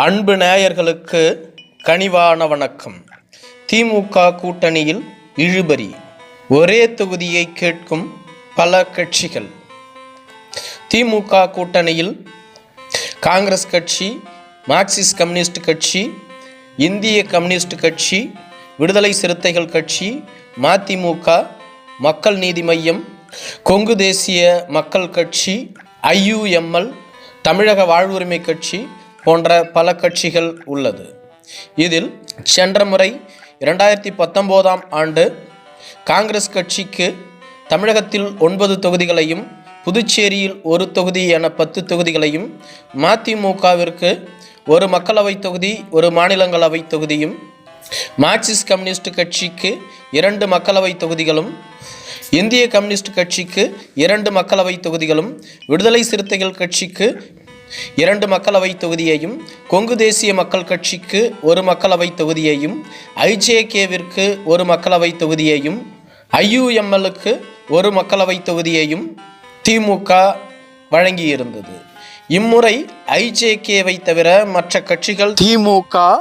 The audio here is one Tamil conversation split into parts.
அன்பு நேயர்களுக்கு கனிவான வணக்கம். திமுக கூட்டணியில் இழுபறி. ஒரே தொகுதியை கேட்கும் பல கட்சிகள். திமுக கூட்டணியில் காங்கிரஸ் கட்சி மார்க்சிஸ்ட் கம்யூனிஸ்ட் கட்சி இந்திய கம்யூனிஸ்ட் கட்சி விடுதலை சிறுத்தைகள் கட்சி மதிமுக மக்கள் நீதி மையம் கொங்கு தேசிய மக்கள் கட்சி ஐயுஎம்எல் தமிழக வாழ்வுரிமை கட்சி போன்ற பல கட்சிகள் உள்ளது. இதில் சென்ற முறை இரண்டாயிரத்தி பத்தொம்போதாம் ஆண்டு காங்கிரஸ் கட்சிக்கு தமிழகத்தில் ஒன்பது தொகுதிகளையும் புதுச்சேரியில் ஒரு தொகுதி என பத்து தொகுதிகளையும் மதிமுகவிற்கு ஒரு மக்களவைத் தொகுதி ஒரு மாநிலங்களவை தொகுதியும் மார்க்சிஸ்ட் கம்யூனிஸ்ட் கட்சிக்கு இரண்டு மக்களவைத் தொகுதிகளும் இந்திய கம்யூனிஸ்ட் கட்சிக்கு இரண்டு மக்களவைத் தொகுதிகளும் விடுதலை சிறுத்தைகள் கட்சிக்கு இரண்டு மக்களவைத் தொகுதியையும் கொங்கு தேசிய மக்கள் கட்சிக்கு ஒரு மக்களவைத் தொகுதியையும் ஐஜேகேவிற்கு ஒரு மக்களவைத் தொகுதியையும் ஐயுஎம்எல்லுக்கு ஒரு மக்களவைத் தொகுதியையும் திமுக வழங்கியிருந்தது. இம்முறை ஐஜேகேவை தவிர மற்ற கட்சிகள் திமுக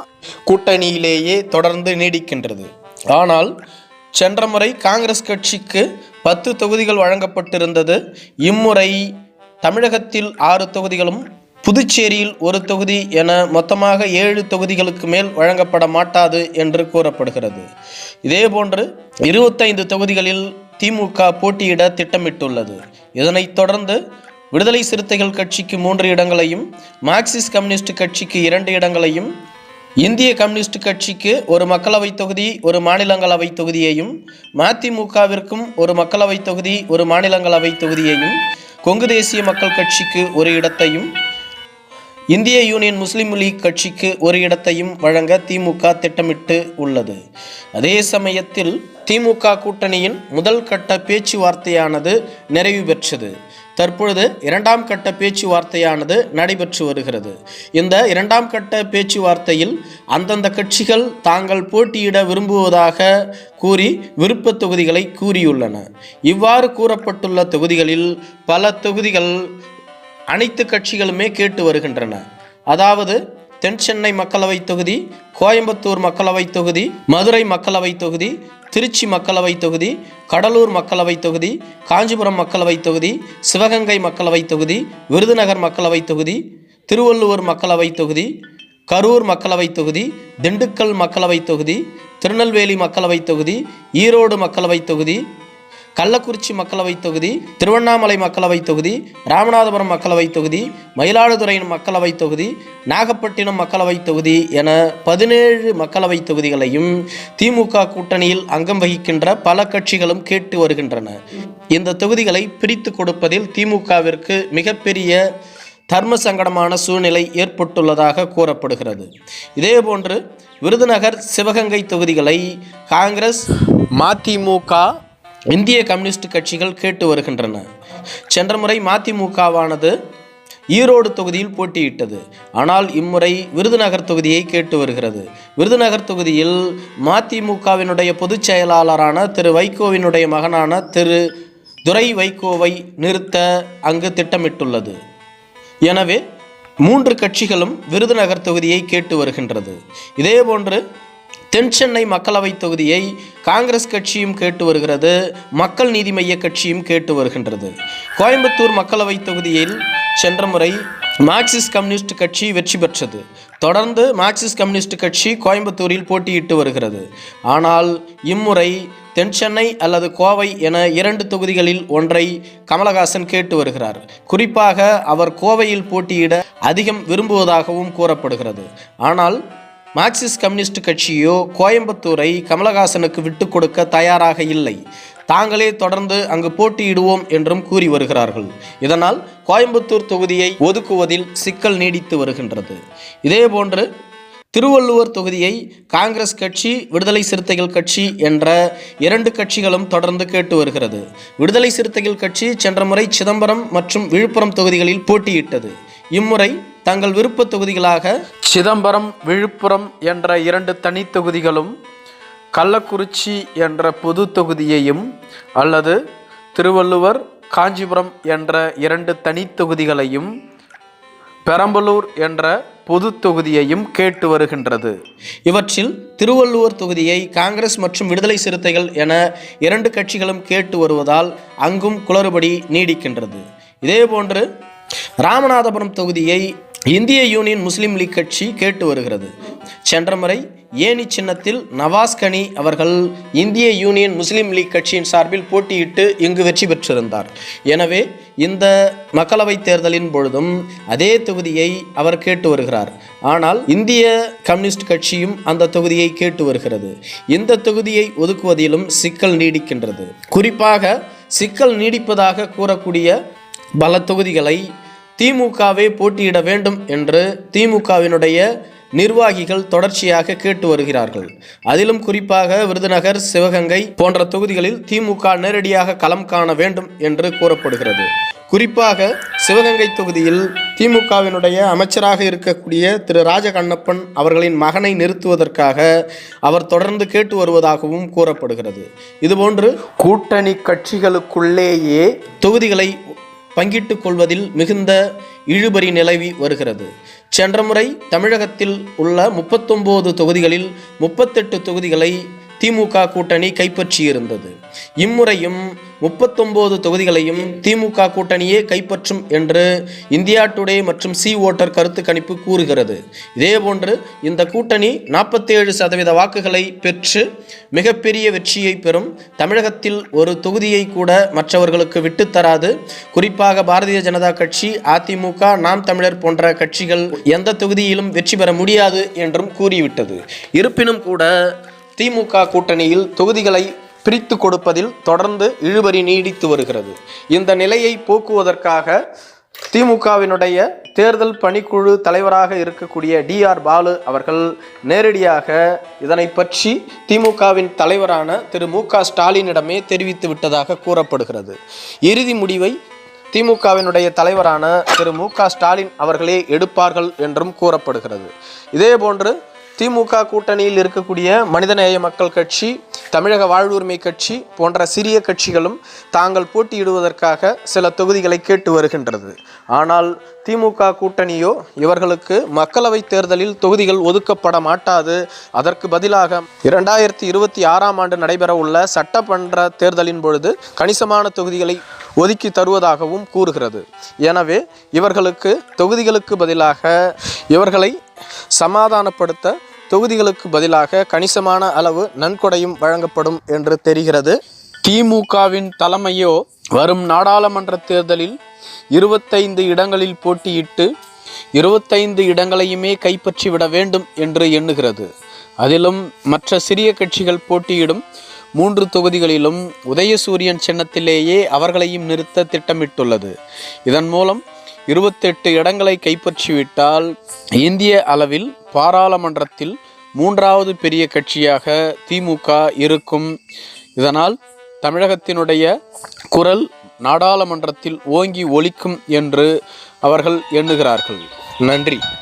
கூட்டணியிலேயே தொடர்ந்து நீடிக்கின்றது. ஆனால் சென்ற முறை காங்கிரஸ் கட்சிக்கு பத்து தொகுதிகள் வழங்கப்பட்டிருந்தது. இம்முறை தமிழகத்தில் ஆறு தொகுதிகளும் புதுச்சேரியில் ஒரு தொகுதி என மொத்தமாக ஏழு தொகுதிகளுக்கு மேல் வழங்கப்பட மாட்டாது என்று கூறப்படுகிறது. இதேபோன்று இருபத்தைந்து தொகுதிகளில் திமுக போட்டியிட திட்டமிட்டுள்ளது. இதனைத் தொடர்ந்து விடுதலை சிறுத்தைகள் கட்சிக்கு மூன்று இடங்களையும் மார்க்சிஸ்ட் கம்யூனிஸ்ட் கட்சிக்கு இரண்டு இடங்களையும் இந்திய கம்யூனிஸ்ட் கட்சிக்கு ஒரு மக்களவைத் தொகுதி ஒரு மாநிலங்களவை தொகுதியையும் மதிமுகவிற்கும் ஒரு மக்களவைத் தொகுதி ஒரு மாநிலங்களவை தொகுதியையும் கொங்கு தேசிய மக்கள் கட்சிக்கு ஒரு இடத்தையும் இந்திய யூனியன் முஸ்லீம் லீக் கட்சிக்கு ஒரு இடத்தையும் வழங்க திமுக திட்டமிட்டு உள்ளது. அதே சமயத்தில் திமுக கூட்டணியின் முதல் கட்ட பேச்சுவார்த்தையானது நிறைவு பெற்றது. தற்பொழுது இரண்டாம் கட்ட பேச்சுவார்த்தையானது நடைபெற்று வருகிறது. இந்த இரண்டாம் கட்ட பேச்சுவார்த்தையில் அந்தந்த கட்சிகள் தாங்கள் போட்டியிட விரும்புவதாக கூறி விருப்ப தொகுதிகளை கூறியுள்ளன. இவ்வாறு கூறப்பட்டுள்ள தொகுதிகளில் பல தொகுதிகள் அனைத்து கட்சிகளுமே கேட்டு வருகின்றன அதாவது தென் சென்னை மக்களவைத் தொகுதி கோயம்புத்தூர் மக்களவைத் தொகுதி மதுரை மக்களவைத் தொகுதி திருச்சி மக்களவைத் தொகுதி கடலூர் மக்களவைத் தொகுதி காஞ்சிபுரம் மக்களவைத் தொகுதி சிவகங்கை மக்களவைத் தொகுதி விருதுநகர் மக்களவைத் தொகுதி திருவள்ளூர் மக்களவைத் தொகுதி கரூர் மக்களவைத் தொகுதி திண்டுக்கல் மக்களவைத் தொகுதி திருநெல்வேலி மக்களவைத் தொகுதி ஈரோடு மக்களவைத் தொகுதி கள்ளக்குறிச்சி மக்களவைத் தொகுதி திருவண்ணாமலை மக்களவைத் தொகுதி ராமநாதபுரம் மக்களவைத் தொகுதி மயிலாடுதுறை மக்களவைத் தொகுதி நாகப்பட்டினம் மக்களவைத் தொகுதி என பதினேழு மக்களவைத் தொகுதிகளையும் திமுக கூட்டணியில் அங்கம் வகிக்கின்ற பல கட்சிகளும் கேட்டு வருகின்றன. இந்த தொகுதிகளை பிரித்து கொடுப்பதில் திமுகவிற்கு மிகப்பெரிய தர்ம சங்கடமான சூழ்நிலை ஏற்பட்டுள்ளதாக கூறப்படுகிறது. இதேபோன்று விருதுநகர் சிவகங்கை தொகுதிகளை காங்கிரஸ் மதிமுக இந்திய கம்யூனிஸ்ட் கட்சிகள் கேட்டு வருகின்றன. சென்ற முறை மதிமுகவானது ஈரோடு தொகுதியில் போட்டியிட்டது. ஆனால் இம்முறை விருதுநகர் தொகுதியை கேட்டு வருகிறது. விருதுநகர் தொகுதியில் மதிமுகவினுடைய பொதுச் செயலாளரான திரு வைகோவினுடைய மகனான திரு துரை வைகோவை நிறுத்த அங்கு திட்டமிட்டுள்ளது. எனவே மூன்று கட்சிகளும் விருதுநகர் தொகுதியை கேட்டு வருகின்றது. இதேபோன்று தென் சென்னை மக்களவைத் தொகுதியை காங்கிரஸ் கட்சியும் கேட்டு வருகிறது மக்கள் நீதி மைய கட்சியும் கேட்டு வருகின்றது. கோயம்புத்தூர் மக்களவைத் தொகுதியில் சென்ற முறை மார்க்சிஸ்ட் கம்யூனிஸ்ட் கட்சி வெற்றி பெற்றது. தொடர்ந்து மார்க்சிஸ்ட் கம்யூனிஸ்ட் கட்சி கோயம்புத்தூரில் போட்டியிட்டு வருகிறது. ஆனால் இம்முறை தென் சென்னை அல்லது கோவை என இரண்டு தொகுதிகளில் ஒன்றை கமலஹாசன் கேட்டு வருகிறார். குறிப்பாக அவர் கோவையில் போட்டியிட அதிகம் விரும்புவதாகவும் கூறப்படுகிறது. ஆனால் மார்க்சிஸ்ட் கம்யூனிஸ்ட் கட்சியோ கோயம்புத்தூரை கமலஹாசனுக்கு விட்டு கொடுக்க தயாராக இல்லை. தாங்களே தொடர்ந்து அங்கு போட்டியிடுவோம் என்றும் கூறி வருகிறார்கள். இதனால் கோயம்புத்தூர் தொகுதியை ஒதுக்குவதில் சிக்கல் நீடித்து வருகின்றது. இதேபோன்று திருவள்ளுவர் தொகுதியை காங்கிரஸ் கட்சி விடுதலை சிறுத்தைகள் கட்சி என்ற இரண்டு கட்சிகளும் தொடர்ந்து கேட்டு வருகிறது. விடுதலை சிறுத்தைகள் கட்சி சென்ற முறை சிதம்பரம் மற்றும் விழுப்புரம் தொகுதிகளில் போட்டியிட்டது. இம்முறை தங்கள் விருப்ப தொகுதிகளாக சிதம்பரம் விழுப்புரம் என்ற இரண்டு தனித்தொகுதிகளும் கள்ளக்குறிச்சி என்ற பொது தொகுதியையும் அல்லது திருவள்ளுவர் காஞ்சிபுரம் என்ற இரண்டு தனித்தொகுதிகளையும் பெரம்பலூர் என்ற பொது தொகுதியையும் கேட்டு வருகின்றது. இவற்றில் திருவள்ளுவர் தொகுதியை காங்கிரஸ் மற்றும் விடுதலை சிறுத்தைகள் என இரண்டு கட்சிகளும் கேட்டு வருவதால் அங்கும் குளறுபடி நீடிக்கின்றது. இதேபோன்று ராமநாதபுரம் தொகுதியை இந்திய யூனியன் முஸ்லீம் லீக் கட்சி கேட்டு வருகிறது. சென்ற முறை ஏனி சின்னத்தில் நவாஸ்கனி அவர்கள் இந்திய யூனியன் முஸ்லீம் லீக் கட்சியின் சார்பில் போட்டியிட்டு இங்கு வெற்றி பெற்றிருந்தார். எனவே இந்த மக்களவைத் தேர்தலின் பொழுதும் அதே தொகுதியை அவர் கேட்டு வருகிறார். ஆனால் இந்திய கம்யூனிஸ்ட் கட்சியும் அந்த தொகுதியை கேட்டு வருகிறது. இந்த தொகுதியை ஒதுக்குவதிலும் சிக்கல் நீடிக்கின்றது. குறிப்பாக சிக்கல் நீடிப்பதாக கூறக்கூடிய பல தொகுதிகளை திமுகவே போட்டியிட வேண்டும் என்று திமுகவினுடைய நிர்வாகிகள் தொடர்ச்சியாக கேட்டு வருகிறார்கள். அதிலும் குறிப்பாக விருதுநகர் சிவகங்கை போன்ற தொகுதிகளில் திமுக நேரடியாக களம் காண வேண்டும் என்று கூறப்படுகிறது. குறிப்பாக சிவகங்கை தொகுதியில் திமுகவினுடைய அமைச்சராக இருக்கக்கூடிய திரு ராஜகண்ணப்பன் அவர்களின் மகனை நிறுத்துவதற்காக அவர் தொடர்ந்து கேட்டு வருவதாகவும் கூறப்படுகிறது. இதுபோன்று கூட்டணி கட்சிகளுக்குள்ளேயே தொகுதிகளை பங்கிட்டுக் கொள்வதில் மிகுந்த இழுபறி நிலவி வருகிறது. சென்ற முறை தமிழகத்தில் உள்ள முப்பத்தொம்போது தொகுதிகளில் முப்பத்தெட்டு தொகுதிகளை திமுக கூட்டணி கைப்பற்றியிருந்தது. இம்முறையும் முப்பத்தொம்போது தொகுதிகளையும் திமுக கூட்டணியே கைப்பற்றும் என்று இந்தியா டுடே மற்றும் சி ஓட்டர் கருத்து கணிப்பு கூறுகிறது. இதேபோன்று இந்த கூட்டணி நாற்பத்தேழு சதவீத வாக்குகளை பெற்று மிகப்பெரிய வெற்றியை பெறும். தமிழகத்தில் ஒரு தொகுதியை கூட மற்றவர்களுக்கு விட்டுத்தராது குறிப்பாக பாரதிய ஜனதா கட்சி அதிமுக நாம் தமிழர் போன்ற கட்சிகள் எந்த தொகுதியிலும் வெற்றி பெற முடியாது என்றும் கூறிவிட்டது. இருப்பினும் கூட திமுக கூட்டணியில் தொகுதிகளை பிரித்து கொடுப்பதில் தொடர்ந்து இழுபறி நீடித்து வருகிறது. இந்த நிலையை போக்குவதற்காக திமுகவினுடைய தேர்தல் பணிக்குழு தலைவராக இருக்கக்கூடிய டிஆர் பாலு அவர்கள் நேரடியாக இதனை பற்றி திமுகவின் தலைவரான திரு மு க ஸ்டாலினிடமே தெரிவித்து விட்டதாக கூறப்படுகிறது. இறுதி முடிவை திமுகவினுடைய தலைவரான திரு மு க ஸ்டாலின் அவர்களே எடுப்பார்கள் என்றும் கூறப்படுகிறது. இதேபோன்று திமுக கூட்டணியில் இருக்கக்கூடிய மனிதநேய மக்கள் கட்சி தமிழக வாழ்வுரிமை கட்சி போன்ற சிறிய கட்சிகளும் தாங்கள் போட்டியிடுவதற்காக சில தொகுதிகளை கேட்டு வருகின்றது. ஆனால் திமுக கூட்டணியோ இவர்களுக்கு மக்களவைத் தேர்தலில் தொகுதிகள் ஒதுக்கப்பட மாட்டாது. அதற்கு பதிலாக இரண்டாயிரத்தி இருபத்தி ஆறாம் ஆண்டு நடைபெற உள்ள சட்டமன்ற தேர்தலின் பொழுது கணிசமான தொகுதிகளை ஒதுக்கி தருவதாகவும் கூறுகிறது. எனவே இவர்களுக்கு தொகுதிகளுக்கு பதிலாக இவர்களை சமாதானப்படுத்த தொகுதிகளுக்கு பதிலாக கணிசமான அளவு நன்கொடையும் வழங்கப்படும் என்று தெரிகிறது. திமுகவின் தலைமையோ வரும் நாடாளுமன்ற தேர்தலில் இருபத்தைந்து இடங்களில் போட்டியிட்டு இருபத்தைந்து இடங்களையுமே கைப்பற்றிவிட வேண்டும் என்று எண்ணுகிறது. அதிலும் மற்ற சிறிய கட்சிகள் போட்டியிடும் மூன்று தொகுதிகளிலும் உதயசூரியன் சின்னத்திலேயே அவர்களையும் நிறுத்த திட்டமிட்டுள்ளது. இதன் மூலம் இருபத்தெட்டு இடங்களை கைப்பற்றிவிட்டால் இந்திய அளவில் பாராளுமன்றத்தில் மூன்றாவது பெரிய கட்சியாக திமுக இருக்கும். இதனால் தமிழகத்தினுடைய குரல் நாடாளுமன்றத்தில் ஓங்கி ஒலிக்கும் என்று அவர்கள் எண்ணுகிறார்கள். நன்றி.